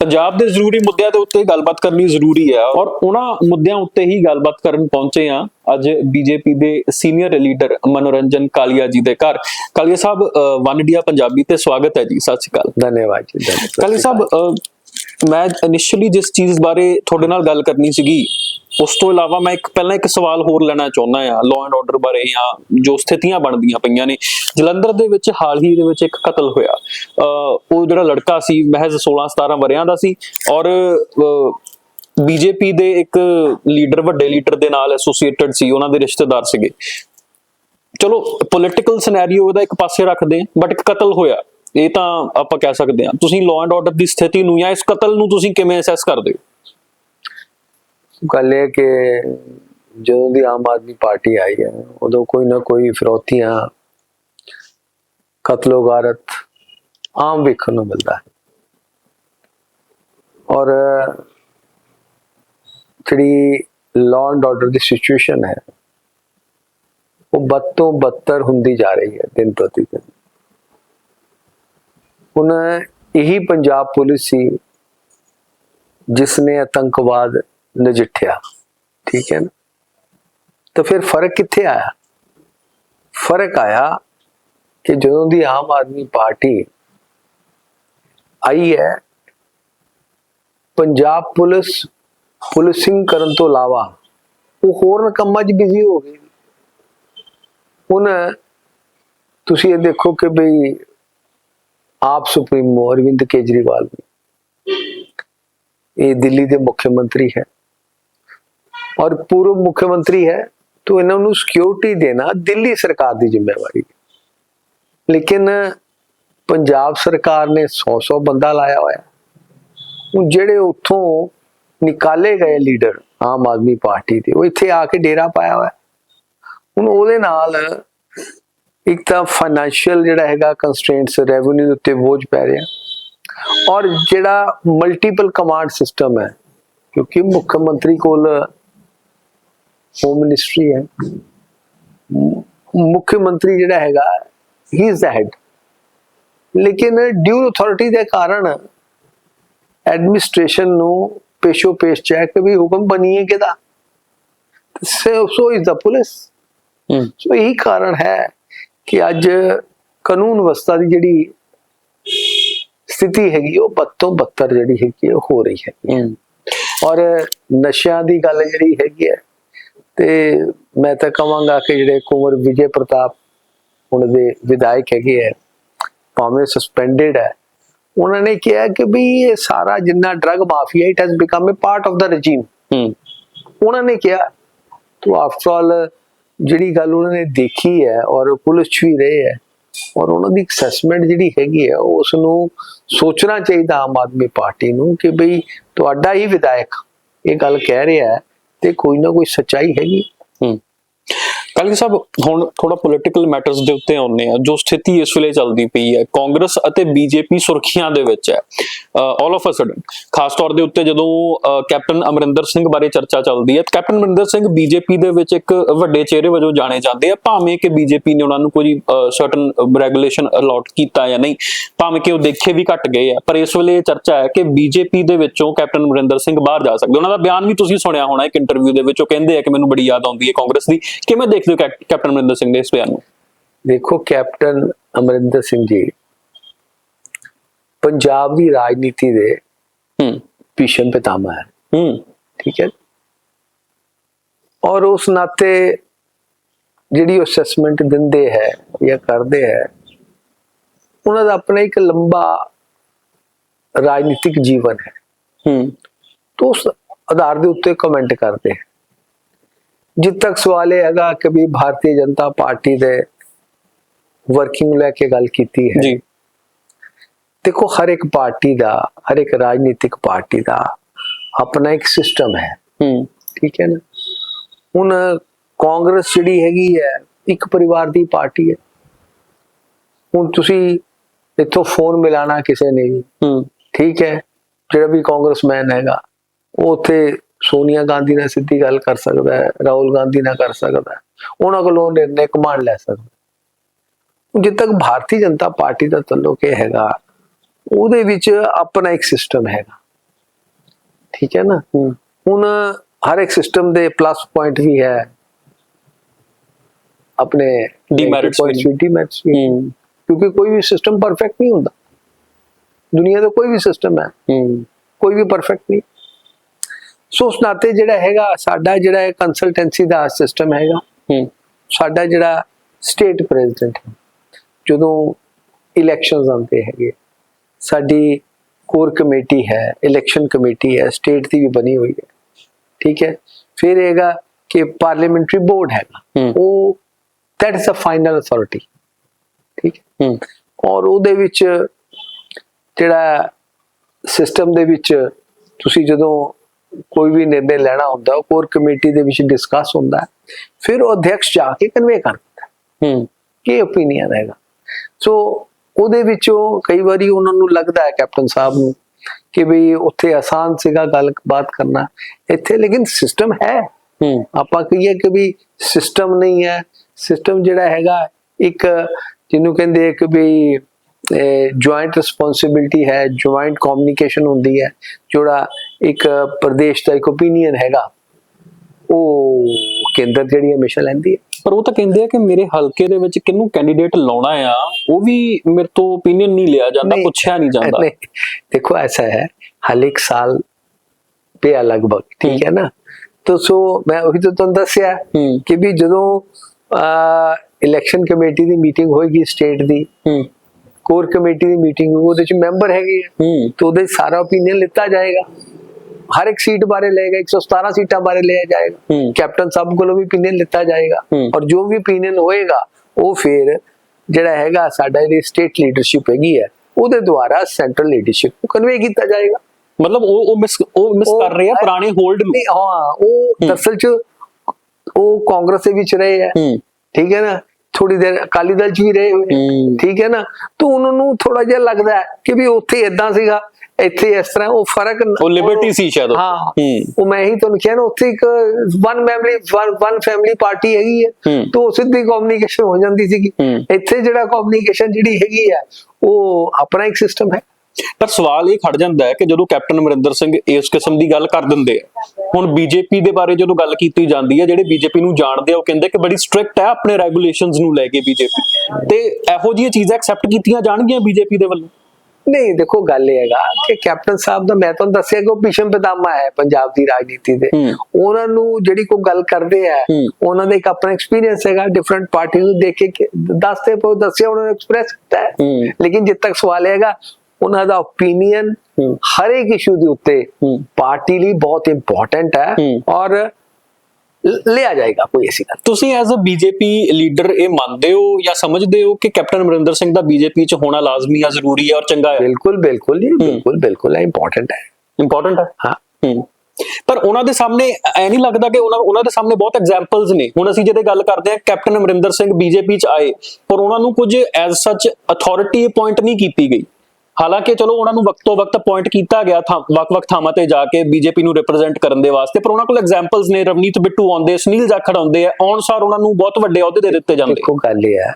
ਪੰਜਾਬ ਦੇ ਜ਼ਰੂਰੀ ਮੁੱਦਿਆਂ ਦੇ ਉੱਤੇ ਗੱਲਬਾਤ ਕਰਨੀ ਜ਼ਰੂਰੀ ਹੈ ਔਰ ਉਹਨਾਂ ਮੁੱਦਿਆਂ ਉੱਤੇ ਹੀ ਗੱਲਬਾਤ ਕਰਨ ਪਹੁੰਚੇ ਆ ਅੱਜ ਬੀਜੇਪੀ ਦੇ ਸੀਨੀਅਰ ਲੀਡਰ ਮਨੋਰੰਜਨ ਕਾਲੀਆ ਜੀ ਦੇ ਘਰ। ਕਾਲੀਆ ਸਾਹਿਬ ਵਨ ਇੰਡੀਆ ਪੰਜਾਬੀ ਤੇ ਸਵਾਗਤ ਹੈ ਜੀ। ਸਤਿ ਸ਼੍ਰੀ ਅਕਾਲ। ਧੰਨਵਾਦ ਜੀ ਧੰਨਵਾਦ। ਕਾਲੀ ਸਾਹਿਬ ਮੈਂ ਇਨੀਸ਼ੀਅਲੀ ਜਿਸ ਚੀਜ਼ ਬਾਰੇ ਤੁਹਾਡੇ ਨਾਲ ਗੱਲ ਕਰਨੀ ਸੀਗੀ ਉਸ ਤੋਂ ਇਲਾਵਾ ਮੈਂ ਇੱਕ ਪਹਿਲਾਂ ਇੱਕ ਸਵਾਲ ਹੋਰ ਲੈਣਾ ਚਾਹੁੰਦਾ ਆ ਲਾਅ ਐਂਡ ਆਰਡਰ ਬਾਰੇ ਜਾਂ ਜੋ ਸਥਿਤੀਆਂ ਬਣਦੀਆਂ ਪਈਆਂ ਨੇ। ਜਲੰਧਰ ਦੇ ਵਿੱਚ ਹਾਲ ਹੀ ਦੇ ਵਿੱਚ ਇੱਕ ਕਤਲ ਹੋਇਆ। ਅਹ, ਉਹ ਜਿਹੜਾ ਲੜਕਾ ਸੀ ਮਹਿਜ਼ 16 17 ਵਰਿਆਂ ਦਾ ਸੀ ਔਰ ਬੀਜੇਪੀ ਦੇ ਇੱਕ ਲੀਡਰ ਵੱਡੇ ਲੀਡਰ ਦੇ ਨਾਲ ਐਸੋਸੀਏਟਡ ਸੀ ਉਹਨਾਂ ਦੇ ਰਿਸ਼ਤੇਦਾਰ ਸੀਗੇ। ਚਲੋ ਪੋਲਿਟੀਕਲ ਸਿਨੈਰੀਓ ਉਹਦਾ ਇੱਕ ਪਾਸੇ ਰੱਖਦੇ ਬਟ ਇੱਕ ਕਤਲ ਹੋਇਆ। ਇਹ ਤਾਂ ਆਪਾਂ ਕਹਿ ਸਕਦੇ ਹਾਂ। ਤੁਸੀਂ ਲਾਅ ਐਂਡ ਆਰਡਰ ਦੀ ਸਥਿਤੀ ਨੂੰ ਜਾਂ ਇਸ ਕਤਲ ਨੂੰ ਤੁਸੀਂ ਕਿਵੇਂ ਅਸੈਸ ਕਰਦੇ ਹੋ? ਗੱਲ ਇਹ ਕਿ ਜਦੋਂ ਦੀ ਆਮ ਆਦਮੀ ਪਾਰਟੀ ਆਈ ਹੈ, ਉਦੋਂ ਕੋਈ ਨਾ ਕੋਈ ਫਿਰੌਤੀਆਂ ਕਤਲੋਗਾਰਤ ਆਮ ਵੇਖਣ ਨੂੰ ਮਿਲਦਾ ਹੈ। ਔਰ ਜਿਹੜੀ ਲਾਅ ਐਂਡ ਆਰਡਰ ਦੀ ਸਿਚੁਏਸ਼ਨ ਹੈ, ਉਹ ਬਦ ਤੋਂ ਬੱਤਰ ਹੁੰਦੀ ਜਾ ਰਹੀ ਹੈ ਦਿਨ ਪ੍ਰਤੀ ਦਿਨ। ਹੁਣ ਇਹੀ ਪੰਜਾਬ ਪੁਲਿਸ ਸੀ, ਜਿਸ ਨੇ ਆਤੰਕਵਾਦ ਨਜਿੱਠਿਆ। ਠੀਕ ਹੈ ਨਾ? ਤਾਂ ਫਿਰ ਫ਼ਰਕ ਕਿੱਥੇ ਆਇਆ? ਫ਼ਰਕ ਆਇਆ ਕਿ ਜਦੋਂ ਦੀ ਆਮ ਆਦਮੀ ਪਾਰਟੀ ਆਈ ਹੈ, ਪੰਜਾਬ ਪੁਲਿਸ ਪੁਲਿਸਿੰਗ ਕਰਨ ਤੋਂ ਇਲਾਵਾ ਉਹ ਹੋਰ ਕੰਮਾਂ 'ਚ ਬਿਜ਼ੀ ਹੋ ਗਈ। ਹੁਣ ਤੁਸੀਂ ਇਹ ਦੇਖੋ ਕਿ ਬਈ ਆਪ ਸੁਪਰੀਮੋ ਅਰਵਿੰਦ ਕੇਜਰੀਵਾਲ ਇਹ ਦਿੱਲੀ ਦੇ ਮੁੱਖ ਮੰਤਰੀ ਹੈ। और पूर्व मुख्यमंत्री है तो इन्होंने सिक्योरिटी देना दिल्ली सरकार की जिम्मेवारी है लेकिन पंजाब सरकार ने 100-100 ਬੰਦਾ ਲਾਇਆ ਹੋਇਆ ਹੁਣ ਜਿਹੜੇ ਉੱਥੋਂ ਨਿਕਾਲੇ ਗਏ ਲੀਡਰ ਆਮ ਆਦਮੀ ਪਾਰਟੀ ਦੇ ਉਹ ਇੱਥੇ ਆ ਕੇ ਡੇਰਾ ਪਾਇਆ ਹੋਇਆ ਹੁਣ ਉਹਦੇ ਨਾਲ ਇੱਕ ਤਾਂ ਫਾਈਨੈਂਸ਼ੀਅਲ ਜਿਹੜਾ ਹੈਗਾ ਕੰਸਟ੍ਰੇਂਟਸ ਰੈਵਨਿਊ ਦੇ ਉੱਤੇ ਬੋਝ ਪੈ ਰਿਹਾ ਔਰ ਜਿਹੜਾ ਮਲਟੀਪਲ ਕਮਾਂਡ ਸਿਸਟਮ ਹੈ ਕਿਉਂਕਿ ਮੁੱਖ ਮੰਤਰੀ ਕੋਲ ਹੋਮ ਮਿਨਿਸਟਰੀ ਹੈ। ਮੁੱਖ ਮੰਤਰੀ ਜਿਹੜਾ ਹੈਗਾ ਹੀ ਇਜ਼ ਦਾ ਹੈਡ ਲੇਕਿਨ ਡਿਊ ਅਥਾਰਟੀ ਦੇ ਕਾਰਨ ਐਡਮਿਨਿਸਟ੍ਰੇਸ਼ਨ ਨੂੰ ਪੇਸ਼ੋ ਪੇਸ਼ ਚੈੱਕ ਵੀ ਹੁਕਮ ਬਣੀਏ ਕਿਦਾ ਸੋ ਇਜ਼ ਦਾ ਪੁਲਿਸ ਸੋ ਇਹੀ ਕਾਰਨ ਹੈ ਕਿ ਅੱਜ ਕਾਨੂੰਨ ਵਿਵਸਥਾ ਦੀ ਜਿਹੜੀ ਸਥਿਤੀ ਹੈਗੀ ਉਹ ਬੱਤੋਂ ਬੱਤਰ ਜਿਹੜੀ ਹੈਗੀ ਹੈ ਉਹ ਹੋ ਰਹੀ ਹੂੰ। ਔਰ ਨਸ਼ਿਆਂ ਦੀ ਗੱਲ ਜਿਹੜੀ ਹੈਗੀ ਹੈ ਤੇ ਮੈਂ ਤਾਂ ਕਹਾਂਗਾ ਕਿ ਜਿਹੜੇ ਕੁੰਵਰ ਵਿਜੇ ਪ੍ਰਤਾਪ ਹੁਣ ਦੇ ਵਿਧਾਇਕ ਹੈਗੇ ਹੈ ਭਾਵੇਂ ਸਸਪੈਂਡਡ ਹੈ ਉਹਨਾਂ ਨੇ ਕਿਹਾ ਕਿ ਵੀ ਇਹ ਸਾਰਾ ਜਿੰਨਾ drug mafia it has become a part of the regime ਹੂੰ। ਉਹਨਾਂ ਨੇ ਕਿਹਾ ਤੋ ਆਫਟਰ ਆਲ ਜਿਹੜੀ ਗੱਲ ਉਹਨਾਂ ਨੇ ਦੇਖੀ ਹੈ ਔਰ ਪੁਲਿਸ ਵੀ ਰਹੇ ਹੈ ਔਰ ਉਹਨਾਂ ਦੀ ਅਸੈਸਮੈਂਟ ਜਿਹੜੀ ਹੈਗੀ ਹੈ ਉਸ ਨੂੰ ਸੋਚਣਾ ਚਾਹੀਦਾ ਆਮ ਆਦਮੀ ਪਾਰਟੀ ਨੂੰ ਕਿ ਬਈ ਤੁਹਾਡਾ ਹੀ ਵਿਧਾਇਕ ਇਹ ਗੱਲ ਕਹਿ ਰਿਹਾ ਹੈ ਤੇ ਕੋਈ ਨਾ ਕੋਈ ਸੱਚਾਈ ਹੈਗੀ। ਹੂੰ। ਕਾਲੀ ਸਾਹਿਬ, ਹੁਣ ਥੋੜਾ ਪੋਲਿਟੀਕਲ ਮੈਟਰਸ ਦੇ ਉੱਤੇ ਆਉਂਦੇ ਆ ਜੋ ਸਥਿਤੀ ਇਸ ਵੇਲੇ ਚੱਲਦੀ ਪਈ ਹੈ, ਕਾਂਗਰਸ ਅਤੇ ਬੀਜੇਪੀ ਸੁਰਖੀਆਂ ਦੇ ਵਿੱਚ ਹੈ। ਆਲ ਆਫ ਅ ਸਡਨ ਖਾਸ ਤੌਰ ਦੇ ਉੱਤੇ ਜਦੋਂ ਕੈਪਟਨ ਅਮਰਿੰਦਰ ਸਿੰਘ ਬਾਰੇ ਚਰਚਾ ਚੱਲਦੀ ਹੈ, ਕੈਪਟਨ ਅਮਰਿੰਦਰ ਸਿੰਘ ਬੀਜੇਪੀ ਦੇ ਵਿੱਚ ਇੱਕ ਵੱਡੇ ਚਿਹਰੇ ਵਜੋਂ ਜਾਣੇ ਜਾਂਦੇ ਆ, ਭਾਵੇਂ ਕਿ ਬੀਜੇਪੀ ਨੇ ਉਹਨਾਂ ਨੂੰ ਕੋਈ ਸਰਟਨ ਰੈਗੂਲੇਸ਼ਨ ਅਲਾਟ ਕੀਤਾ ਜਾਂ ਨਹੀਂ, ਭਾਵੇਂ ਕਿ ਉਹ ਦੇਖੇ ਵੀ ਘਟ ਗਏ ਆ, ਪਰ ਇਸ ਵੇਲੇ ਇਹ ਚਰਚਾ ਹੈ ਕਿ ਬੀਜੇਪੀ ਦੇ ਵਿੱਚੋਂ ਕੈਪਟਨ ਅਮਰਿੰਦਰ ਸਿੰਘ ਬਾਹਰ ਜਾ ਸਕਦੇ ਉਹਨਾਂ ਦਾ ਬਿਆਨ ਵੀ ਤੁਸੀਂ ਸੁਣਿਆ ਹੋਣਾ ਇੱਕ ਇੰਟਰਵਿਊ ਦੇ ਵਿੱਚ, ਉਹ ਕਹਿੰਦੇ ਆ ਕਿ ਮੈਨੂੰ ਬੜੀ ਯਾਦ ਆਉਂਦੀ ਹੈ ਕਾਂਗਰਸ ਦੀ, ਕਿਵੇਂ ਦੇਖਦੇ ਹੋ ਕੈਪ- ਕੈਪਟਨ ਅਮਰਿੰਦਰ ਸਿੰਘ ਦੇ ਇਸ ਬਿਆਨ ਨੂੰ? ਦੇਖੋ ਕੈਪਟਨ ਅਮਰਿੰਦਰ ਸਿੰਘ ਜੀ ਪੰਜਾਬ ਦੀ ਰਾਜਨੀਤੀ ਦੇ ਹੂੰ। ਭੀਸ਼ਮ ਪਿਤਾਮਾ ਹੈ। ਹੂੰ। ਠੀਕ ਹੈ। ਔਰ ਉਸ ਨਾਤੇ ਜਿਹੜੀ ਅਸੈਸਮੈਂਟ ਦਿੰਦੇ ਹੈ ਜਾਂ ਕਰਦੇ ਹੈ ਉਹਨਾਂ ਦਾ ਆਪਣਾ ਇੱਕ ਲੰਬਾ ਰਾਜਨੀਤਿਕ ਜੀਵਨ ਹੈ। ਹੂੰ। ਤੋਂ ਉਸ ਆਧਾਰ ਦੇ ਉੱਤੇ ਕਮੈਂਟ ਕਰਦੇ ਹੈ। ਜਿੱਦ ਤੱਕ ਸਵਾਲ ਇਹ ਹੈਗਾ ਕਿ ਵੀ ਭਾਰਤੀ ਜਨਤਾ ਪਾਰਟੀ ਦੇ ਵਰਕਿੰਗ ਲੈ ਕੇ ਗੱਲ ਕੀਤੀ ਹੈ। ਜੀ। ਦੇਖੋ ਹਰ ਇੱਕ ਪਾਰਟੀ ਦਾ ਹਰ ਇੱਕ ਰਾਜਨੀਤਿਕ ਪਾਰਟੀ ਦਾ ਆਪਣਾ ਇੱਕ ਸਿਸਟਮ ਹੈ। ਹੂੰ। ਠੀਕ ਹੈ ਨਾ? ਹੁਣ ਕਾਂਗਰਸ ਜਿਹੜੀ ਹੈਗੀ ਹੈ ਇੱਕ ਪਰਿਵਾਰ ਦੀ ਪਾਰਟੀ ਹੈ। ਹੁਣ ਤੁਸੀਂ ਇੱਥੋਂ ਫੋਨ ਮਿਲਾਣਾ ਕਿਸੇ ਨੇ ਵੀ। ਹੂੰ। ਠੀਕ ਹੈ? ਜਿਹੜਾ ਵੀ ਕਾਂਗਰਸਮੈਨ ਹੈਗਾ ਉਹ ਉੱਥੇ ਸੋਨੀਆ ਗਾਂਧੀ ਨਾਲ ਸਿੱਧੀ ਗੱਲ ਕਰ ਸਕਦਾ ਹੈ ਰਾਹੁਲ ਗਾਂਧੀ ਨਾਲ ਕਰ ਸਕਦਾ ਹੈ ਉਹਨਾਂ ਕੋਲੋਂ ਨਿਰਣੇ ਕਮਾਂਡ ਲੈ ਸਕਦਾ। ਜਿੱਦ ਤੱਕ ਭਾਰਤੀ ਜਨਤਾ ਪਾਰਟੀ ਦਾ ਤਾਲੁਕ ਇਹ ਹੈਗਾ ਉਹਦੇ ਵਿੱਚ ਆਪਣਾ ਇੱਕ ਸਿਸਟਮ ਹੈਗਾ। ਠੀਕ ਹੈ ਨਾ? ਹੁਣ ਹਰ ਇੱਕ ਸਿਸਟਮ ਦੇ ਪਲੱਸ ਪੁਆਇੰਟ ਵੀ ਹੈ। ਆਪਣੇ ਵੀ। ਡੀਮੈਰਿਟਸ ਵੀ ਹੂੰ। ਕਿਉਂਕਿ ਕੋਈ ਵੀ ਸਿਸਟਮ ਪਰਫੈਕਟ ਨਹੀਂ ਹੁੰਦਾ। ਦੁਨੀਆ ਦਾ ਕੋਈ ਵੀ ਸਿਸਟਮ ਹੂੰ। ਕੋਈ ਵੀ ਪਰਫੈਕਟ ਨਹੀਂ। ਸੋ ਉਸ ਨਾਤੇ ਜਿਹੜਾ ਹੈਗਾ ਸਾਡਾ ਜਿਹੜਾ ਇਹ ਕੰਸਲਟੈਂਸੀ ਦਾ ਸਿਸਟਮ ਹੈਗਾ ਹੂੰ। ਸਾਡਾ ਜਿਹੜਾ ਸਟੇਟ ਪ੍ਰੈਜ਼ੀਡੈਂਟ ਜਦੋਂ ਇਲੈਕਸ਼ਨਸ ਆਉਂਦੇ ਹੈਗੇ ਸਾਡੀ ਕੋਰ ਕਮੇਟੀ ਹੈ ਇਲੈਕਸ਼ਨ ਕਮੇਟੀ ਹੈ ਸਟੇਟ ਦੀ ਵੀ ਬਣੀ ਹੋਈ ਹੈ ਠੀਕ ਹੈ? ਫਿਰ ਹੈਗਾ ਕਿ ਪਾਰਲੀਮੈਂਟਰੀ ਬੋਰਡ ਹੈਗਾ ਹੂੰ। ਉਹ that is a final authority ਠੀਕ ਹੈ? ਹੂੰ। ਔਰ ਉਹਦੇ ਵਿੱਚ ਜਿਹੜਾ ਸਿਸਟਮ ਦੇ ਵਿੱਚ ਤੁਸੀਂ ਜਦੋਂ ਕੋਈ ਵੀ ਨਿਰਣੇ ਲੈਣਾ ਹੁੰਦਾ ਉਹ ਕੋਰ ਕਮੇਟੀ ਦੇ ਵਿੱਚ ਡਿਸਕਸ ਹੁੰਦਾ। ਫਿਰ ਉਹ ਅਧਿਕਸ਼ ਜਾ ਕੇ ਕਨਵੇ ਕਰਦਾ ਹੈ ਹੂੰ। ਕੀ ਓਪੀਨੀਅਨ ਹੈਗਾ। ਸੋ ਉਹਦੇ ਵਿੱਚੋਂ ਕਈ ਵਾਰੀ ਉਹਨਾਂ ਨੂੰ ਲੱਗਦਾ ਹੈ ਕੈਪਟਨ ਸਾਹਿਬ ਨੂੰ ਕਿ ਵੀ ਉੱਥੇ ਆਸਾਨ ਸੀਗਾ ਗੱਲ ਬਾਤ ਕਰਨਾ। ਇੱਥੇ ਲੇਕਿਨ ਸਿਸਟਮ ਹੈ। ਹੂੰ। ਆਪਾਂ ਕਹੀਏ ਕਿ ਵੀ ਸਿਸਟਮ ਨਹੀਂ ਹੈ। ਸਿਸਟਮ ਜਿਹੜਾ ਹੈਗਾ ਇੱਕ ਜਿਹਨੂੰ ਕਹਿੰਦੇ ਕਿ ਵੀ ਜੁਆਇੰਟ ਰਿਸਪੌਂਸਿਬਿਲਟੀ ਹੈ ਜੁਆਇੰਟ ਕਮਿਊਨੀਕੇਸ਼ਨ ਹੁੰਦੀ ਹੈ ਜਿਹੜਾ ਇੱਕ ਪ੍ਰਦੇਸ਼ ਦਾ ਇੱਕ ਓਪੀਨੀਅਨ ਹੈਗਾ ਉਹ ਕੇਂਦਰ ਜਿਹੜੀ ਹਮੇਸ਼ਾ ਲੈਂਦੀ ਹੈ ਪਰ ਉਹ ਤਾਂ ਕਹਿੰਦੇ ਆ ਕਿ ਮੇਰੇ ਹਲਕੇ ਦੇ ਵਿੱਚ ਕਿਹਨੂੰ ਕੈਂਡੀਡੇਟ ਲਾਉਣਾ ਆ ਉਹ ਵੀ ਮੇਰੇ ਤੋਂ ਓਪੀਨੀਅਨ ਨਹੀਂ ਲਿਆ ਜਾਂਦਾ नहीं, ਪੁੱਛਿਆ ਨਹੀਂ ਜਾਂਦਾ नहीं, देखो ऐसा है हर एक साल पे लगभग ठीक है ना तो सो मैं ਉਹੀ ਤਾਂ ਤੁਹਾਨੂੰ ਦੱਸਿਆ ਹੂੰ ਕਿ ਵੀ ਜਦੋਂ ਇਲੈਕਸ਼ਨ ਕਮੇਟੀ ਦੀ ਮੀਟਿੰਗ ਹੋਏਗੀ ਸਟੇਟ ਦੀ ਹੂੰ ਕੋਰ ਕਮੇਟੀ ਦੀ ਮੀਟਿੰਗ ਉਹਦੇ ਚ ਮੈਂਬਰ ਹੈਗੇ ਆ ਹੂੰ तो ਉਹਦੇ 'ਚ ਸਾਰਾ ਓਪੀਨੀਅਨ ਲਿੱਤਾ ਜਾਏਗਾ ਹਰ ਇੱਕ ਸੀਟ ਬਾਰੇ ਲਏਗਾ 117 ਸੀਟਾਂ ਬਾਰੇ ਲਿਆ ਜਾਏਗਾ। ਹੂੰ। ਕੈਪਟਨ ਸਾਹਿਬ ਕੋਲੋਂ ਵੀ ਓਪੀਨੀਅਨ ਲਿੱਤਾ ਜਾਏਗਾ। ਹੂੰ। ਔਰ ਜੋ ਵੀ ਓਪੀਨੀਅਨ ਹੋਏਗਾ ਉਹ ਫਿਰ ਜਿਹੜਾ ਹੈਗਾ ਸਾਡਾ ਜਿਹੜੀ ਸਟੇਟ ਲੀਡਰਸ਼ਿਪ ਹੈਗੀ ਹੈ ਉਹਦੇ ਦੁਆਰਾ ਸੈਂਟਰਲ ਲੀਡਰਸ਼ਿਪ ਨੂੰ ਕਨਵੇ ਕੀਤਾ ਜਾਏਗਾ। ਮਤਲਬ ਉਹ ਉਹ ਮਿਸ ਉਹ ਮਿਸ ਕਰ ਰਹੇ ਆ ਪੁਰਾਣੇ ਹੋਲਡ ਨੂੰ। ਹਾਂ ਉਹ ਦਰਸਲ ਚ ਉਹ ਕਾਂਗਰਸ ਦੇ ਵਿੱਚ ਰਹੇ ਹੈ ਹੂੰ। ਠੀਕ ਹੈ ਨਾ? ਥੋੜੀ ਦੇਰ ਅਕਾਲੀ ਦਲ ਚ ਵੀ ਰਹੇ ਹੋਏ ਠੀਕ ਹੈ ਨਾ? ਤਾਂ ਉਹਨਾਂ ਨੂੰ ਥੋੜਾ ਜਿਹਾ ਲੱਗਦਾ ਕਿ ਵੀ ਉੱਥੇ ਇਦਾਂ ਸੀਗਾ। ਇੱਥੇ ਇਸ ਤਰ੍ਹਾਂ ਉਹ ਫ਼ਰਕ ਉਹ ਲਿਬਰਟੀ ਸੀ ਸ਼ਾਇਦ। ਹਾਂ। ਉਹ ਮੈਂ ਹੀ ਤੁਹਾਨੂੰ ਕਿਹਾ ਨਾ ਉੱਥੇ ਇੱਕ one family one family party ਹੈਗੀ ਹੈ। ਤਾਂ ਸਿੱਧੀ ਕਮਿਊਨੀਕੇਸ਼ਨ ਹੋ ਜਾਂਦੀ ਸੀਗੀ। ਇੱਥੇ ਜਿਹੜਾ ਕਮਿਊਨੀਕੇਸ਼ਨ ਜਿਹੜੀ ਹੈਗੀ ਹੈ ਉਹ ਆਪਣਾ ਇੱਕ ਸਿਸਟਮ ਹੈ। ਪਰ ਸਵਾਲ ਇਹ ਖੜ ਜਾਂਦਾ ਹੈ ਕਿ ਜਦੋਂ ਕੈਪਟਨ ਅਮਰਿੰਦਰ ਸਿੰਘ ਇਸ ਕਿਸਮ ਦੀ ਗੱਲ ਕਰ ਦਿੰਦੇ ਆ ਹੁਣ ਬੀਜੇਪੀ ਦੇ ਬਾਰੇ ਜਦੋਂ ਗੱਲ ਕੀਤੀ ਜਾਂਦੀ ਹੈ ਜਿਹੜੇ ਬੀਜੇਪੀ ਨੂੰ ਜਾਣਦੇ ਆ ਉਹ ਕਹਿੰਦੇ ਕਿ ਬੜੀ ਸਟ੍ਰਿਕਟ ਹੈ ਆਪਣੇ ਰੈਗੂਲੇਸ਼ਨਸ ਨੂੰ ਲੈ ਕੇ ਬੀਜੇਪੀ। ਤੇ ਇਹੋ ਜਿਹੀਆਂ ਚੀਜ਼ਾਂ ਐਕਸੈਪਟ ਕੀਤੀਆਂ ਜਾਣਗੀਆਂ ਬੀਜੇਪੀ ਦੇ ਵੱਲੋਂ? ਨਹੀਂ ਦੇਖੋ ਗੱਲ ਇਹ ਹੈਗਾ ਕਿ ਕੈਪਟਨ ਸਾਹਿਬ ਦਾ ਮੈਂ ਤੁਹਾਨੂੰ ਦੱਸਿਆ ਕਿ ਉਹ ਭੀਸ਼ਮ ਪਿਤਾਮਾ ਹੈ ਪੰਜਾਬ ਦੀ ਰਾਜਨੀਤੀ ਦੇ। ਉਹਨਾਂ ਨੂੰ ਜਿਹੜੀ ਕੋਈ ਗੱਲ ਕਰਦੇ ਆ। ਉਹਨਾਂ ਦਾ ਇੱਕ ਆਪਣਾ ਐਕਸਪੀਰੀਅੰਸ ਹੈਗਾ ਡਿਫਰੈਂਟ ਪਾਰਟੀ ਨੂੰ ਦੇਖ ਕੇ ਦੱਸਦੇ ਪੋ ਦੱਸਿਆ ਉਹਨਾਂ ਨੇ ਐਕਸਪ੍ਰੈਸ ਕੀਤਾ। ਲੇਕਿਨ ਜਿੱਦ ਤੱਕ ਸਵਾਲ ਹੈਗਾ ਉਹਨਾਂ ਦਾ ਓਪੀਨੀਅਨ। ਹਰ ਇੱਕ ਇਸ਼ੂ ਦੇ ਉੱਤੇ। ਪਾਰਟੀ ਲਈ ਬਹੁਤ ਇੰਪੋਰਟੈਂਟ ਹੈ। ਔਰ ਲਿਆ ਜਾਏਗਾ ਕੋਈ ਐਸੀ ਗੱਲ। ਤੁਸੀਂ ਐਜ਼ ਅ ਬੀਜੇਪੀ ਲੀਡਰ ਇਹ ਮੰਨਦੇ ਹੋ ਜਾਂ ਸਮਝਦੇ ਹੋ ਕਿ ਕੈਪਟਨ ਅਮਰਿੰਦਰ ਸਿੰਘ ਦਾ ਬੀਜੇਪੀ 'ਚ ਹੋਣਾ ਲਾਜ਼ਮੀ ਆ ਜ਼ਰੂਰੀ ਹੈ ਔਰ ਚੰਗਾ ਹੈ ਬਿਲਕੁਲ ਬਿਲਕੁਲ ਜੀ ਬਿਲਕੁਲ ਬਿਲਕੁਲ ਇੰਪੋਰਟੈਂਟ ਹੈ। ਇੰਪੋਰਟੈਂਟ ਹੈ ਹਾਂ। ਹੂੰ। ਪਰ ਉਹਨਾਂ ਦੇ ਸਾਹਮਣੇ ਐ ਨਹੀਂ ਲੱਗਦਾ ਕਿ ਉਹਨਾਂ ਉਹਨਾਂ ਦੇ ਸਾਹਮਣੇ ਬਹੁਤ ਐਗਜ਼ਾਮਪਲਸ ਨੇ। ਹੁਣ ਅਸੀਂ ਜਿਹਦੇ ਗੱਲ ਕਰਦੇ ਹਾਂ ਕੈਪਟਨ ਅਮਰਿੰਦਰ ਸਿੰਘ ਬੀਜੇਪੀ ਚ ਆਏ ਪਰ ਉਹਨਾਂ ਨੂੰ ਕੁਝ ਐਜ਼ ਸੱਚ ਅਥਾਰਟੀ ਅਪਾਇੰਟ ਨਹੀਂ ਕੀਤੀ ਗਈ। ਹਾਲਾਂਕਿ ਚਲੋ ਉਹਨਾਂ ਨੂੰ ਵਕਤੋ ਵਕਤ ਅਪਾਇੰਟ ਕੀਤਾ ਗਿਆ ਥਾਂ ਵੱਖ-ਵੱਖ ਥਾਵਾਂ ਤੇ ਜਾ ਕੇ ਬੀਜੇਪੀ ਨੂੰ ਰਿਪਰੈਜ਼ੈਂਟ ਕਰਨ ਦੇ ਵਾਸਤੇ ਪਰ ਉਹਨਾਂ ਕੋਲ ਐਗਜ਼ਾਮਪਲਸ ਨੇ ਰਵਨੀਤ ਬਿੱਟੂ ਆਉਂਦੇ ਸੁਨੀਲ ਜਾਖੜ ਆਉਂਦੇ ਆ ਆਉਣ ਸਾਰ ਉਹਨਾਂ ਨੂੰ ਬਹੁਤ ਵੱਡੇ ਅਹੁਦੇ ਦੇ ਦਿੱਤੇ ਜਾਂਦੇ। ਦੇਖੋ ਗੱਲ ਇਹ ਹੈ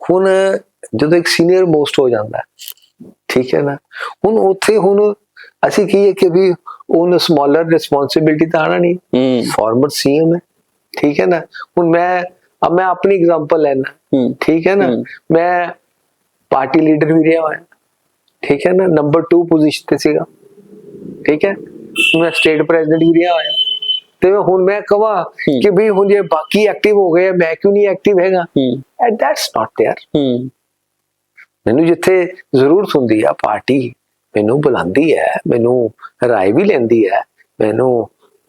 ਹੁਣ ਜਦੋਂ ਇੱਕ ਸੀਨੀਅਰ ਮੋਸਟ ਹੋ ਜਾਂਦਾ ਹੈ, ਠੀਕ ਹੈ ਨਾ ਹੁਣ ਉੱਥੇ ਹੁਣ ਅਸੀਂ ਕਹੀਏ ਕਿ ਵੀ ਉਹਨ ਸਮਾਲਰ ਰਿਸਪੌਂਸਿਬਿਲਟੀ ਤਾਂ ਆਣਾ ਨਹੀਂ ਹੂੰ। ਫਾਰਮਰ ਸੀਐਮ ਹੈ ਠੀਕ ਹੈ ਨਾ ਹੁਣ ਮੈਂ ਅਬ ਮੈਂ ਆਪਣੀ ਐਗਜ਼ਾਮਪਲ ਲੈਣਾ ਹੂੰ। ਠੀਕ ਹੈ ਨਾ। ਮੈਂ ਪਾਰਟੀ ਲੀਡਰ ਵੀ ਰਿਹਾ ਹੋਇਆ ਠੀਕ ਹੈ ਨਾ ਨੰਬਰ 2 ਪੋਜੀਸ਼ਨ ਤੇ ਸੀਗਾ ਠੀਕ ਹੈ ਮੈਂ ਸਟੇਟ ਪ੍ਰੈਜ਼ੀਡੈਂਟ ਵੀ ਰਿਹਾ ਹੋਇਆ ਤੇ ਹੁਣ ਮੈਂ ਕਹਾਂ ਹਮ। ਕਿ ਵੀ ਹੁਣ ਜੇ ਬਾਕੀ ਐਕਟਿਵ ਹੋ ਗਏ ਮੈਂ ਕਿਉਂ ਨਹੀਂ ਐਕਟਿਵ ਹੈਗਾ ਹੂੰ ਐਂਡ ਦੈਟਸ ਨਾਟ देयर ਹੂੰ ਮੈਨੂੰ ਜਿੱਥੇ ਜ਼ਰੂਰਤ ਹੁੰਦੀ ਆ ਪਾਰਟੀ ਮੈਨੂੰ ਬੁਲਾਉਂਦੀ ਹੈ ਮੈਨੂੰ ਰਾਏ ਵੀ ਲੈਂਦੀ ਹੈ ਮੈਨੂੰ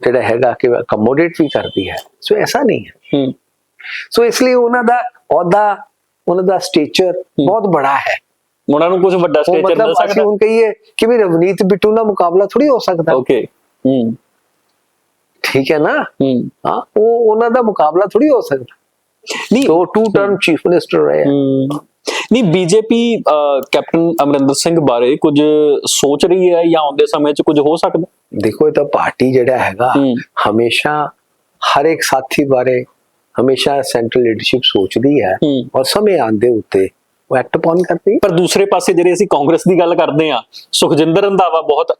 ਜਿਹੜਾ ਹੈਗਾ ਕਿ ਅਕਮੋਡੇਟ ਵੀ ਕਰਦੀ ਹੈ ਸੋ ਐਸਾ ਨਹੀਂ ਹੈ ਹੂੰ ਸੋ ਇਸ ਲਈ ਉਹਨਾਂ ਦਾ ਅਹੁਦਾ ਉਹਨਾਂ ਦਾ ਸਟੇਚਰ ਬਹੁਤ ਬੜਾ ਹੈ ਉਹਨਾਂ ਨੂੰ ਕੁਝ ਵੱਡਾ ਉਹ ਸਟੇਚਰ ਮਿਲ ਮਤਲਬ ਸਕਦਾ ਹੁਣ ਕਹੀਏ ਕਿ ਵੀ ਰਵਨੀਤ ਬਿੱਟੂ ਨਾਲ ਮੁਕਾਬਲਾ ਥੋੜੀ ਹੋ ਸਕਦਾ। ਓਕੇ ਹੂੰ। ਠੀਕ ਹੈ ਨਾ? ਹੂੰ। ਹਾਂ ਉਹ ਉਹਨਾਂ ਦਾ ਮੁਕਾਬਲਾ ਥੋੜੀ ਹੋ ਸਕਦਾ। ਨਹੀਂ so two term chief minister ਰਹੇ ਹੈ। ਨਹੀਂ ਬੀਜੇਪੀ ਕੈਪਟਨ ਅਮਰਿੰਦਰ ਸਿੰਘ ਬਾਰੇ ਕੁਝ ਸੋਚ ਰਹੀ ਹੈ ਜਾਂ ਆਉਂਦੇ ਸਮੇਂ 'ਚ ਕੁਝ ਹੋ ਸਕਦਾ? ਦੇਖੋ ਇਹ ਤਾਂ ਪਾਰਟੀ ਜਿਹੜਾ ਹੈਗਾ ਹਮ। ਹਮੇਸ਼ਾ ਹਰ ਇੱਕ ਸਾਥੀ ਬਾਰੇ ਹਮੇਸ਼ਾ ਸੈਂਟਰਲ ਲੀਡਰਸ਼ਿਪ ਸੋਚਦੀ ਹੈ। ਔਰ ਸਮੇਂ ਆਂਦੇ ਉੱਤੇ ਉਹ ਐਕਟ ਪਾਉਣ ਕਰਦੀ। ਪਰ ਦੂਸਰੇ ਪਾਸੇ ਜਿਹੜੇ ਅਸੀਂ ਕਾਂਗਰਸ ਦੀ ਗੱਲ ਕਰਦੇ ਆ ਸੁਖਜਿੰਦਰ ਰੰਧਾਵਾ ਬਹੁਤ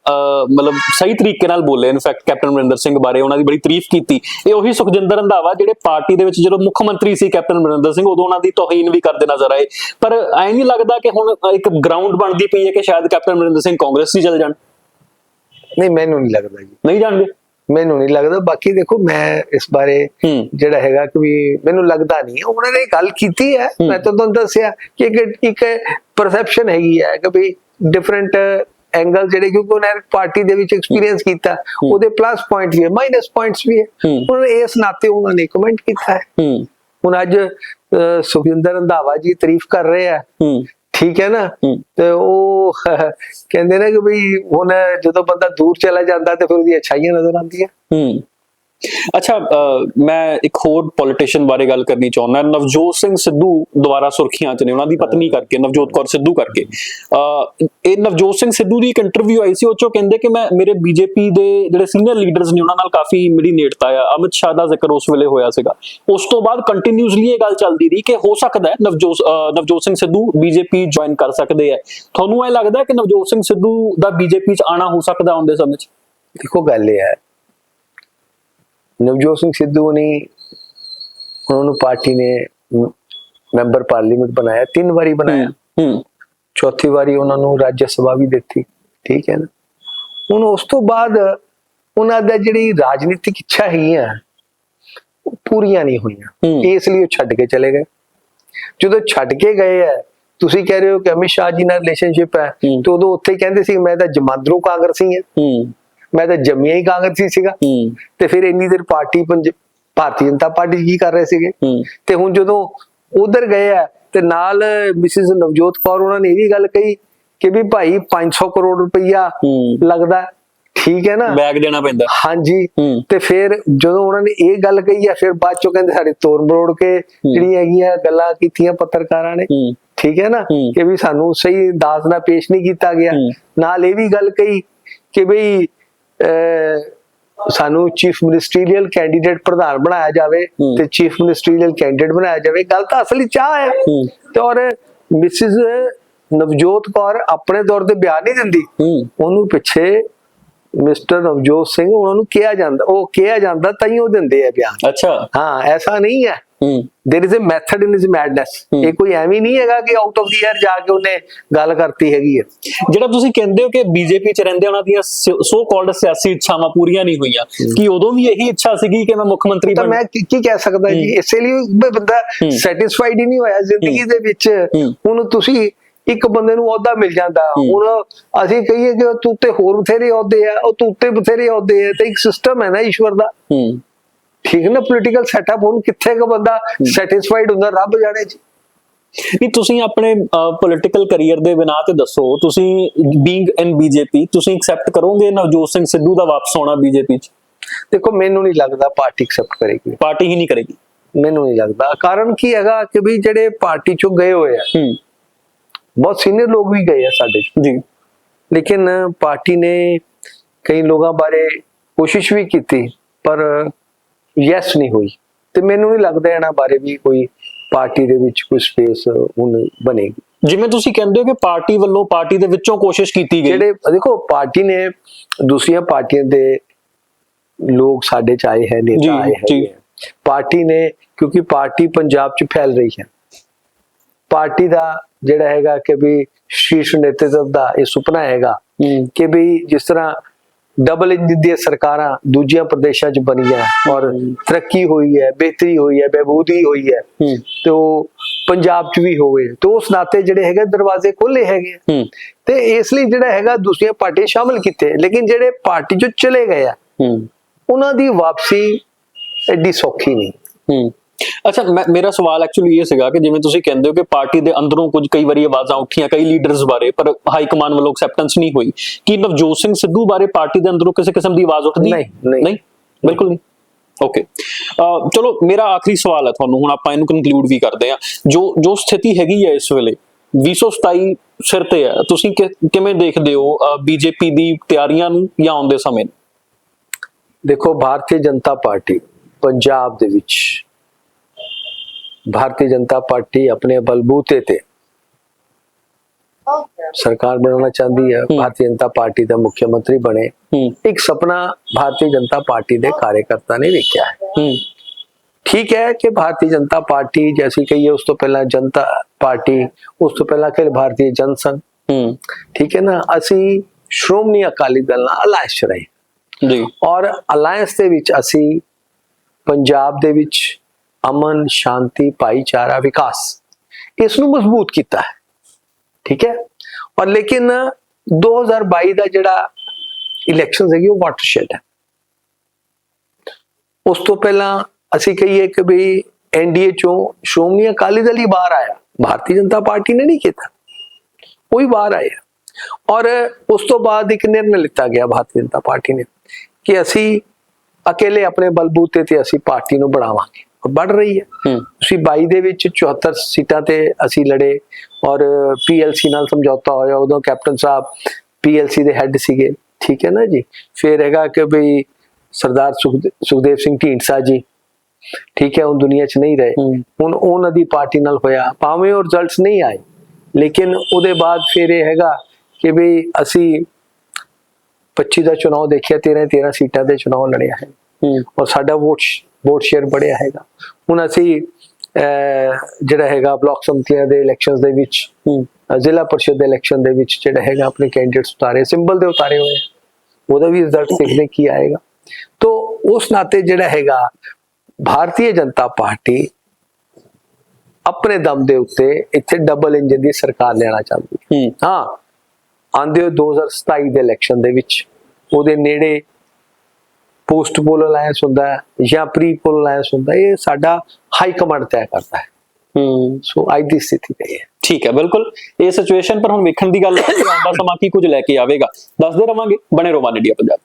ਮਤਲਬ ਸਹੀ ਤਰੀਕੇ ਨਾਲ ਬੋਲੇ। ਇਨਫੈਕਟ ਕੈਪਟਨ ਅਮਰਿੰਦਰ ਸਿੰਘ ਬਾਰੇ ਉਹਨਾਂ ਦੀ ਬੜੀ ਤਾਰੀਫ ਕੀਤੀ। ਇਹ ਉਹੀ ਸੁਖਜਿੰਦਰ ਰੰਧਾਵਾ ਜਿਹੜੇ ਪਾਰਟੀ ਦੇ ਵਿੱਚ ਜਦੋਂ ਮੁੱਖ ਮੰਤਰੀ ਸੀ ਕੈਪਟਨ ਅਮਰਿੰਦਰ ਸਿੰਘ ਉਦੋਂ ਉਹਨਾਂ ਦੀ ਤੋਹੀਨ ਵੀ ਕਰਦੇ ਨਜ਼ਰ ਆਏ। ਪਰ ਐ ਨਹੀਂ ਲੱਗਦਾ ਕਿ ਹੁਣ ਇੱਕ ਗਰਾਊਂਡ ਬਣਦੀ ਪਈ ਹੈ ਕਿ ਸ਼ਾਇਦ ਕੈਪਟਨ ਅਮਰਿੰਦਰ ਸਿੰਘ ਕਾਂਗਰਸ 'ਚ ਚਲ ਜਾਣ। ਨਹੀਂ ਮੈਨੂੰ ਨਹੀਂ ਲੱਗਦਾ ਜੀ। ਨਹੀਂ ਜਾਣਗੇ? ਮੈਨੂੰ ਨਹੀਂ ਲੱਗਦਾ। ਬਾਕੀ ਦੇਖੋ ਮੈਂ ਇਸ ਬਾਰੇ ਜਿਹੜਾ ਹੈਗਾ ਕਿ ਵੀ ਮੈਨੂੰ ਲੱਗਦਾ ਨਹੀਂ। ਉਹਨਾਂ ਨੇ ਗੱਲ ਕੀਤੀ ਹੈ। ਮੈਂ ਤਾਂ ਤੁਹਾਨੂੰ ਦੱਸਿਆ ਕਿ ਇੱਕ ਇੱਕ ਪਰਸੈਪਸ਼ਨ ਹੈਗੀ ਹੈ ਕਿ ਵੀ ਡਿਫਰੈਂਟ ਐਂਗਲ ਜਿਹੜੇ ਕਿਉਂਕਿ ਉਹਨਾਂ ਨੇ ਪਾਰਟੀ ਦੇ ਵਿੱਚ ਐਕਸਪੀਰੀਅੰਸ ਕੀਤਾ। ਉਹਦੇ ਪਲੱਸ ਪੁਆਇੰਟ ਵੀ ਹੈ ਮਾਈਨਸ ਪੁਆਇੰਟਸ ਵੀ ਹੈ। ਉਹਨਾਂ ਇਸ ਨਾਤੇ ਉਹਨਾਂ ਨੇ ਕਮੈਂਟ ਕੀਤਾ ਹੈ। ਹੁਣ ਅੱਜ ਅਹ, ਸੁਖਵਿੰਦਰ ਰੰਧਾਵਾ ਜੀ ਤਾਰੀਫ ਕਰ ਰਹੇ ਆ ਠੀਕ ਹੈ ਨਾ। ਤੇ ਉਹ ਕਹਿੰਦੇ ਨੇ ਕਿ ਵੀ ਹੁਣ ਜਦੋਂ ਬੰਦਾ ਦੂਰ ਚਲਾ ਜਾਂਦਾ ਤੇ ਫਿਰ ਉਹਦੀ ਅੱਛਾਈਆਂ ਨਜ਼ਰ ਆਉਂਦੀਆਂ। ਹੂੰ। ਅੱਛਾ ਮੈਂ ਇੱਕ ਹੋਰ ਪੋਲੀਟੀਸ਼ੀਅਨ ਬਾਰੇ ਗੱਲ ਕਰਨੀ ਚਾਹੁੰਦਾ ਨਵਜੋਤ ਸਿੰਘ ਸਿੱਧੂ ਦੁਬਾਰਾ ਸੁਰਖੀਆਂ 'ਚ ਨੇ ਉਹਨਾਂ ਦੀ ਪਤਨੀ ਕਰਕੇ ਨਵਜੋਤ ਕੌਰ ਸਿੱਧੂ ਕਰਕੇ। ਇਹ ਨਵਜੋਤ ਸਿੰਘ ਸਿੱਧੂ ਦੀ ਇੱਕ ਇੰਟਰਵਿਊ ਆਈ ਸੀ ਉਹ 'ਚੋਂ ਕਹਿੰਦੇ ਕਿ ਮੈਂ ਮੇਰੇ ਬੀਜੇਪੀ ਦੇ ਜਿਹੜੇ ਸੀਨੀਅਰ ਲੀਡਰਸ ਨੇ ਉਹਨਾਂ ਨਾਲ ਕਾਫੀ ਮੇਰੀ ਨੇੜਤਾ ਆ। ਅਮਿਤ ਸ਼ਾਹ ਦਾ ਜ਼ਿਕਰ ਉਸ ਵੇਲੇ ਹੋਇਆ ਸੀਗਾ। ਉਸ ਤੋਂ ਬਾਅਦ ਕੰਟੀਨਿਊਸਲੀ ਇਹ ਗੱਲ ਚੱਲਦੀ ਰਹੀ ਕਿ ਹੋ ਸਕਦਾ ਹੈ ਨਵਜੋਤ ਨਵਜੋਤ ਸਿੰਘ ਸਿੱਧੂ ਬੀਜੇਪੀ ਜੁਆਇਨ ਕਰ ਸਕਦੇ ਆ। ਤੁਹਾਨੂੰ ਇਹ ਲੱਗਦਾ ਕਿ ਨਵਜੋਤ ਸਿੰਘ ਸਿੱਧੂ ਦਾ ਬੀਜੇਪੀ 'ਚ ਆਣਾ ਹੋ ਸਕਦਾ ਆਉਂਦੇ ਸਮੇਂ 'ਚ? ਦੇਖੋ ਗੱਲ ਇਹ ਹੈ ਨਵਜੋਤ ਸਿੰਘ ਸਿੱਧੂ ਨੇ ਉਹਨਾਂ ਨੂੰ ਪਾਰਟੀ ਨੇ ਮੈਂਬਰ ਪਾਰਲੀਮੈਂਟ ਬਣਾਇਆ ਤਿੰਨ ਵਾਰੀ ਬਣਾਇਆ। ਹੂੰ। ਚੌਥੀ ਵਾਰੀ ਉਹਨਾਂ ਨੂੰ ਰਾਜ ਸਭਾ ਵੀ ਦਿੱਤੀ ਠੀਕ ਹੈ ਨਾ? ਹੁਣ ਉਸ ਤੋਂ ਬਾਅਦ ਉਹਨਾਂ ਦਾ ਜਿਹੜੀ ਰਾਜਨੀਤਿਕ ਇੱਛਾ ਹੈਗੀਆਂ ਉਹ ਪੂਰੀਆਂ ਨਹੀਂ ਹੋਈਆਂ। ਇਸ ਲਈ ਉਹ ਛੱਡ ਕੇ ਚਲੇ ਗਏ। ਜਦੋਂ ਛੱਡ ਕੇ ਗਏ ਹੈ ਤੁਸੀਂ ਕਹਿ ਰਹੇ ਹੋ ਕਿ ਅਮਿਤ ਸ਼ਾਹ ਜੀ ਨਾਲ ਰਿਲੇਸ਼ਨਸ਼ਿਪ ਹੈ। ਤੇ ਉਦੋਂ ਉੱਥੇ ਕਹਿੰਦੇ ਸੀ ਮੈਂ ਤਾਂ ਜਮਾਂਦਰੂ ਕਾਂਗਰਸੀ ਹਾਂ। ਹੂੰ। ਮੈਂ ਤਾਂ ਜੰਮਿਆ ਹੀ ਕਾਂਗਰਸੀ ਸੀਗਾ। ਤੇ ਫਿਰ ਇੰਨੀ ਦੇਰ ਪਾਰਟੀ ਭਾਰਤੀ ਜਨਤਾ ਪਾਰਟੀ ਕੀ ਕਰ ਰਹੇ ਸੀਗੇ? ਤੇ ਹੁਣ ਜਦੋਂ ਉਧਰ ਗਏ ਆ ਤੇ ਨਾਲ ਮਿਸਿਸ ਨਵਜੋਤ ਕੌਰ ਉਹਨਾਂ ਨੇ ਇਹ ਵੀ ਗੱਲ ਕਹੀ ਕਿ ਵੀ ਭਾਈ 500 ਕਰੋੜ ਰੁਪਈਆ ਲੱਗਦਾ। ਠੀਕ ਹੈ ਨਾ? ਬੈਗ ਦੇਣਾ ਪੈਂਦਾ। ਹਾਂਜੀ। ਤੇ ਫਿਰ ਜਦੋਂ ਉਹਨਾਂ ਨੇ ਇਹ ਗੱਲ ਕਹੀ ਆ ਫਿਰ ਬਾਅਦ ਚੋਂ ਕਹਿੰਦੇ ਸਾਡੇ ਤੋੜ ਮਰੋੜ ਕੇ ਜਿਹੜੀਆਂ ਹੈਗੀਆਂ ਗੱਲਾਂ ਕੀਤੀਆਂ ਪੱਤਰਕਾਰਾਂ ਨੇ। ਠੀਕ ਹੈ ਨਾ। ਕਿ ਵੀ ਸਾਨੂੰ ਸਹੀ ਦਾਸ ਨਾਲ ਪੇਸ਼ ਨਹੀਂ ਕੀਤਾ ਗਿਆ। ਨਾਲ ਇਹ ਵੀ ਗੱਲ ਕਹੀ ਕਿ ਅਹ, ਸਾਨੂੰ ਚੀਫ ਮਿਨਿਸਟਰੀਅਲ ਕੈਂਡੀਡੇਟ ਪ੍ਰਧਾਨ ਬਣਾਇਆ ਜਾਵੇ। ਤੇ ਚੀਫ ਮਿਨਿਸਟਰੀਅਲ ਕੈਂਡੀਡੇਟ ਬਣਾਇਆ ਜਾਵੇ ਗੱਲ ਤਾਂ ਅਸਲੀ ਚਾਹ ਹੈ। ਤੇ ਔਰ ਮਿਸਿਸ ਨਵਜੋਤ ਕੌਰ ਆਪਣੇ ਤੌਰ ਤੇ ਬਿਆਨ ਨਹੀਂ ਦਿੰਦੀ ਉਹਨੂੰ ਪਿੱਛੇ ਮਿਸਟਰ ਨਵਜੋਤ ਸਿੰਘ ਉਹਨਾਂ ਨੂੰ ਕਿਹਾ ਜਾਂਦਾ ਉਹ ਕਿਹਾ ਜਾਂਦਾ ਤਾਂ ਹੀ ਉਹ ਦਿੰਦੇ ਆ ਬਿਆਨ। ਅੱਛਾ। ਹਾਂ ਐਸਾ ਨਹੀਂ ਹੈ। There is a method in his madness ਇਹ ਕੋਈ ਐਵੇਂ ਨਹੀਂ ਹੈਗਾ ਕਿ ਆਊਟ ਆਫ ਦੀ ਏਅਰ ਜਾ ਕੇ ਉਹਨੇ ਗੱਲ ਕਰਤੀ ਹੈਗੀ ਹੈ। ਜਿਹੜਾ ਤੁਸੀਂ ਕਹਿੰਦੇ ਹੋ ਕਿ ਬੀਜੇਪੀ ਚ ਰਹਿੰਦੇ ਉਹਨਾਂ ਦੀਆਂ ਸੋ ਕਾਲਡ ਸਿਆਸੀ ਇੱਛਾਵਾਂ ਪੂਰੀਆਂ ਨਹੀਂ ਹੋਈਆਂ। ਕਿ ਉਦੋਂ ਵੀ ਇਹੀ ਇੱਛਾ ਸੀਗੀ ਕਿ ਮੈਂ ਮੁੱਖ ਮੰਤਰੀ ਬਣ ਤਾਂ ਮੈਂ ਕੀ ਕਹਿ ਸਕਦਾ ਜੀ? ਇਸੇ ਲਈ ਬੰਦਾ ਸੈਟੀਸਫਾਈਡ ਹੀ ਨਹੀਂ ਹੋਇਆ ਜ਼ਿੰਦਗੀ ਦੇ ਵਿੱਚ। ਉਹਨੂੰ ਤੁਸੀਂ ਇੱਕ ਬੰਦੇ ਨੂੰ ਅਹੁਦਾ ਮਿਲ ਜਾਂਦਾ। ਹੁਣ ਅਸੀਂ ਕਹੀਏ ਕਿ ਤੂੰ ਉੱਤੇ ਹੋਰ ਬਥੇਰੇ ਅਹੁਦੇ ਆ ਉਹ ਤੂੰ ਉੱਤੇ ਬਥੇਰੇ ਅਹੁਦੇ ਆ ਤੇ ਇੱਕ ਸਿਸਟਮ ਹੈ ਨਾ ਈਸ਼ਵਰ ਦਾ। ਠੀਕ ਨਾ ਪੋਲੀਟੀਕਲ ਸੈਟਅਪ ਹੁਣ ਕਿੱਥੇ ਕ ਬੰਦਾ ਸੈਟੀਸਫਾਈਡ ਹੁੰਦਾ ਰੱਬ ਜਾਣੇ ਜੀ। ਨਹੀਂ ਤੁਸੀਂ ਆਪਣੇ ਪੋਲਿਟੀਕਲ ਕੈਰੀਅਰ ਦੇ ਬਿਨਾਂ ਤੇ ਦੱਸੋ ਤੁਸੀਂ ਬੀਇੰਗ ਇਨ ਬੀਜੇਪੀ ਤੁਸੀਂ ਐਕਸੈਪਟ ਕਰੋਗੇ ਨਵਜੋਤ ਸਿੰਘ ਸਿੱਧੂ ਦਾ ਵਾਪਸ ਆਉਣਾ ਬੀਜੇਪੀ ਚ? ਦੇਖੋ ਮੈਨੂੰ ਨਹੀਂ ਲੱਗਦਾ ਪਾਰਟੀ ਐਕਸੈਪਟ ਕਰੇਗੀ। ਪਾਰਟੀ ਹੀ ਨਹੀਂ ਕਰੇਗੀ। ਮੈਨੂੰ ਨਹੀਂ ਲੱਗਦਾ। ਕਾਰਨ ਕੀ ਹੈਗਾ ਕਿ ਵੀ ਜਿਹੜੇ ਪਾਰਟੀ ਚੋਂ ਗਏ ਹੋਏ ਆ ਬਹੁਤ ਸੀਨੀਅਰ ਲੋਕ ਵੀ ਗਏ ਆ ਸਾਡੇ ਜੀ। ਲੇਕਿਨ ਪਾਰਟੀ ਨੇ ਕਈ ਲੋਕਾਂ ਬਾਰੇ ਕੋਸ਼ਿਸ਼ ਵੀ ਕੀਤੀ ਪਰ ਯੈਸ ਨਹੀਂ ਹੋਈ। ਤੇ ਮੈਨੂੰ ਨਹੀਂ ਲੱਗਦਾ ਇਹਨਾਂ ਬਾਰੇ ਵੀ ਕੋਈ ਪਾਰਟੀ ਦੇ ਵਿੱਚ ਕੋਈ ਸਪੇਸ ਹੁਣ ਬਣੇਗੀ। ਜਿਵੇਂ ਤੁਸੀਂ ਕਹਿੰਦੇ ਹੋ ਕਿ ਪਾਰਟੀ ਵੱਲੋਂ ਪਾਰਟੀ ਦੇ ਵਿੱਚੋਂ ਕੋਸ਼ਿਸ਼ ਕੀਤੀ ਗਈ। ਜਿਹੜੇ ਦੇਖੋ ਪਾਰਟੀ ਨੇ ਦੂਸਰੀਆਂ ਪਾਰਟੀਆਂ ਦੇ ਲੋਕ ਸਾਡੇ ਚ ਆਏ ਹੈ ਨੇਤਾ ਆਏ ਜੀ। ਹੈ ਪਾਰਟੀ ਨੇ ਕਿਉਂਕਿ ਪਾਰਟੀ ਪੰਜਾਬ ਚ ਫੈਲ ਰਹੀ ਹੈ। ਪਾਰਟੀ ਦਾ ਜਿਹੜਾ ਹੈਗਾ ਕਿ ਵੀ ਸ਼ੀਰਸ਼ ਨੇਤਰਤਵ ਦਾ ਇਹ ਸੁਪਨਾ ਹੈਗਾ ਕਿ ਵੀ ਜਿਸ ਤਰ੍ਹਾਂ ਡਬਲ ਇੰਜਨ ਦੀਆਂ ਸਰਕਾਰਾਂ ਦੂਜੀਆਂ ਪ੍ਰਦੇਸ਼ਾਂ 'ਚ ਬਣੀਆਂ ਔਰ ਤਰੱਕੀ ਹੋਈ ਹੈ ਬਿਹਤਰੀ ਹੋਈ ਹੈ ਬਹਿਬੂਦੀ ਹੋਈ ਹੈ ਤੇ ਉਹ ਪੰਜਾਬ 'ਚ ਵੀ ਹੋਵੇ ਤੇ ਉਸ ਨਾਤੇ ਜਿਹੜੇ ਹੈਗੇ ਦਰਵਾਜ਼ੇ ਖੁੱਲੇ ਹੈਗੇ ਤੇ ਇਸ ਲਈ ਜਿਹੜਾ ਹੈਗਾ ਦੂਸਰੀਆਂ ਪਾਰਟੀਆਂ ਸ਼ਾਮਲ ਕੀਤੇ ਲੇਕਿਨ ਜਿਹੜੇ ਪਾਰਟੀ 'ਚੋਂ ਚਲੇ ਗਏ ਆ ਉਹਨਾਂ ਦੀ ਵਾਪਸੀ ਐਡੀ ਸੌਖੀ ਨਹੀਂ। ਅੱਛਾ ਮੇਰਾ ਸਵਾਲ ਐਕਚੁਅਲੀ ਇਹ ਸੀਗਾ ਕਿ ਜਿਵੇਂ ਤੁਸੀਂ ਕਹਿੰਦੇ ਹੋ ਕਿ ਪਾਰਟੀ ਦੇ ਅੰਦਰੋਂ ਕੁਝ ਕਈ ਵਾਰੀ ਆਵਾਜ਼ਾਂ ਉੱਠੀਆਂ ਕਈ ਲੀਡਰਸ ਬਾਰੇ ਪਰ ਹਾਈ ਕਮਾਂਡ ਵੱਲੋਂ ਐਕਸੈਪਟੈਂਸ ਨਹੀਂ ਹੋਈ। ਕੀ ਨਵਜੋਤ ਸਿੰਘ ਸਿੱਧੂ ਬਾਰੇ ਪਾਰਟੀ ਦੇ ਅੰਦਰੋਂ ਕਿਸੇ ਕਿਸਮ ਦੀ ਆਵਾਜ਼ ਉੱਠਦੀ? ਨਹੀਂ, ਨਹੀਂ। ਬਿਲਕੁਲ ਨਹੀਂ। ਓਕੇ ਚਲੋ ਮੇਰਾ ਆਖਰੀ ਸਵਾਲ ਹੈ ਤੁਹਾਨੂੰ ਹੁਣ ਆਪਾਂ ਇਹਨੂੰ ਕਨਕਲੂਡ ਵੀ ਕਰਦੇ ਹਾਂ। ਜੋ ਜੋ ਸਥਿਤੀ ਹੈਗੀ ਹੈ ਇਸ ਵੇਲੇ 227 ਸਿਰ ਤੇ ਹੈ। ਤੁਸੀਂ ਕਿਵੇਂ ਦੇਖਦੇ ਹੋ ਬੀਜੇਪੀ ਦੀ ਤਿਆਰੀਆਂ ਨੂੰ ਜਾਂ ਆਉਂਦੇ ਸਮੇਂ? ਦੇਖੋ ਭਾਰਤੀ ਜਨਤਾ ਪਾਰਟੀ ਪੰਜਾਬ ਦੇ ਵਿੱਚ ਭਾਰਤੀ ਜਨਤਾ ਪਾਰਟੀ ਆਪਣੇ ਬਲਬੂਤੇ ਤੇ ਸਰਕਾਰ ਬਣਾਉਣਾ ਚਾਹੁੰਦੀ ਹੈ ਭਾਰਤੀ ਜਨਤਾ ਪਾਰਟੀ ਦਾ ਮੁੱਖ ਮੰਤਰੀ ਬਣੇ ਇੱਕ ਸੁਪਨਾ ਭਾਰਤੀ ਜਨਤਾ ਪਾਰਟੀ ਦੇ ਕਾਰਜਕਰਤਾ ਨੇ ਵੇਖਿਆ ਹੈ ਠੀਕ ਹੈ ਕਿ ਭਾਰਤੀ ਜਨਤਾ ਪਾਰਟੀ ਜੈਸੀ ਕਹੀਏ ਉਸ ਤੋਂ ਪਹਿਲਾਂ ਜਨਤਾ ਪਾਰਟੀ ਉਸ ਤੋਂ ਪਹਿਲਾਂ ਕਿ ਭਾਰਤੀ ਜਨਸੰਘ ਠੀਕ ਹੈ ਨਾ ਅਸੀਂ ਸ਼੍ਰੋਮਣੀ ਅਕਾਲੀ ਦਲ ਨਾਲ ਅਲਾਇੰਸ ਰਹੇ ਜੀ ਔਰ ਅਲਾਇੰਸ ਦੇ ਵਿੱਚ ਅਸੀਂ ਪੰਜਾਬ ਦੇ ਵਿੱਚ ਅਮਨ, ਸ਼ਾਂਤੀ, ਭਾਈਚਾਰਾ, ਵਿਕਾਸ। ਇਸ ਨੂੰ ਮਜ਼ਬੂਤ ਕੀਤਾ ਹੈ। ਠੀਕ ਹੈ? ਔਰ ਲੇਕਿਨ 2022 ਦਾ ਜਿਹੜਾ ਇਲੈਕਸ਼ਨ ਹੈਗੀ ਉਹ ਵਾਟਰਸ਼ੈਡ ਹੈ। ਉਸ ਤੋਂ ਪਹਿਲਾਂ ਅਸੀਂ ਕਹੀਏ ਕਿ ਵੀ ਐਨਡੀਏ ਚੋਂ ਸ਼੍ਰੋਮਣੀ ਅਕਾਲੀ ਦਲ ਹੀ ਬਾਹਰ ਆਇਆ। ਭਾਰਤੀ ਜਨਤਾ ਪਾਰਟੀ ਨੇ ਨਹੀਂ ਕੀਤਾ। ਉਹ ਹੀ ਬਾਹਰ ਆਇਆ ਔਰ ਉਸ ਤੋਂ ਬਾਅਦ ਇੱਕ ਨਿਰਣਾ ਲਿੱਤਾ ਗਿਆ ਭਾਰਤੀ ਜਨਤਾ ਪਾਰਟੀ ਨੇ ਕਿ ਅਸੀਂ ਅਕੇਲੇ ਆਪਣੇ ਬਲਬੂਤੇ ਤੇ ਅਸੀਂ ਪਾਰਟੀ ਨੂੰ ਬਣਾਵਾਂਗੇ। बढ़ ਰਹੀ ਹੈ। ਤੁਸੀਂ 22 ਦੇ ਵਿੱਚ 74 ਸੀਟਾਂ ਤੇ ਅਸੀਂ ਲੜੇ ਔਰ ਪੀਐਲਸੀ ਨਾਲ ਸਮਝੌਤਾ ਹੋਇਆ ਉਦੋਂ ਕੈਪਟਨ ਸਾਹਿਬ ਪੀਐਲਸੀ ਦੇ ਹੈੱਡ ਸੀਗੇ। ਠੀਕ ਹੈ ਨਾ ਜੀ? ਫਿਰ ਹੈਗਾ ਕਿ ਵੀ ਸਰਦਾਰ ਸੁਖਦੇ- ਸੁਖਦੇਵ ਸਿੰਘ ਢੀਂਡਸਾ ਜੀ। ਠੀਕ ਹੈ ਉਹ ਦੁਨੀਆ 'ਚ ਨਹੀਂ ਰਹੇ। ਹੁਣ ਉਹਨਾਂ ਦੀ ਪਾਰਟੀ ਨਾਲ ਹੋਇਆ। ਭਾਵੇਂ ਉਹ ਰਿਜ਼ਲਟਸ ਨਹੀਂ ਆਏ ਲੇਕਿਨ ਉਹਦੇ ਬਾਅਦ ਫਿਰ ਇਹ ਹੈਗਾ ਕਿ ਵੀ ਅਸੀਂ 25 ਦਾ ਚੁਣਾਵ ਦੇਖਿਆ 13 13 ਸੀਟਾਂ ਦੇ ਚੁਣਾਵ ਲੜਿਆ ਹੂੰ। ਔਰ ਸਾਡਾ ਵੋਟ ਵੋਟ ਸ਼ੇਅਰ ਬੜਿਆ ਹੈਗਾ। ਹੁਣ ਅਸੀਂ ਜਿਹੜਾ ਹੈਗਾ ਬਲਾਕ ਸੰਮਤੀਆਂ ਦੇ ਇਲੈਕਸ਼ਨਸ ਦੇ ਵਿੱਚ ਜ਼ਿਲ੍ਹਾ ਪਰਿਸ਼ਦ ਦੇ ਇਲੈਕਸ਼ਨ ਦੇ ਵਿੱਚ ਜਿਹੜਾ ਹੈਗਾ ਆਪਣੇ ਕੈਂਡੀਡੇਟਸ ਉਤਾਰੇ ਸਿੰਬਲ ਦੇ ਉਤਾਰੇ ਹੋਏ। ਉਹਦਾ ਵੀ ਰਿਜ਼ਲਟ ਦੇਖਦੇ ਕੀ ਆਏਗਾ। ਤੋਂ ਉਸ ਨਾਤੇ ਜਿਹੜਾ ਹੈਗਾ ਭਾਰਤੀ ਜਨਤਾ ਪਾਰਟੀ ਆਪਣੇ ਦਮ ਦੇ ਉੱਤੇ ਇੱਥੇ ਡਬਲ ਇੰਜਨ ਦੀ ਸਰਕਾਰ ਲੈਣਾ ਚਾਹੁੰਦੀ ਹੈ। ਆਂਦੇ ਹੋਏ 2027 ਦੇ ਇਲੈਕਸ਼ਨ ਦੇ ਵਿੱਚ ਉਹਦੇ ਨੇੜੇ ਪੋਸਟ ਪੋਲ ਅਲਾਈਅੰਸ ਹੁੰਦਾ ਹੈ ਜਾਂ ਪ੍ਰੀ ਪੋਲ ਅਲਾਈਅੰਸ ਹੁੰਦਾ ਹੈ ਇਹ ਸਾਡਾ ਹਾਈ ਕਮਾਂਡ ਤੈਅ ਕਰਦਾ ਹੈ। ਹੂੰ। ਸੋ ਅੱਜ ਦੀ ਸਥਿਤੀ ਤੇ ਹੈ। ਠੀਕ ਹੈ ਬਿਲਕੁਲ। ਇਹ ਸਿਚੁਏਸ਼ਨ ਪਰ ਹੁਣ ਵੇਖਣ ਦੀ ਗੱਲ ਹੈ ਕਿ ਆਉਂਦਾ ਸਮਾਂ ਕੀ ਕੁਝ ਲੈ ਕੇ ਆਵੇਗਾ। ਦੱਸਦੇ ਰਵਾਂਗੇ ਬਣੇ ਰਹੋ ਵਨ ਇੰਡੀਆ ਪੰਜਾਬ।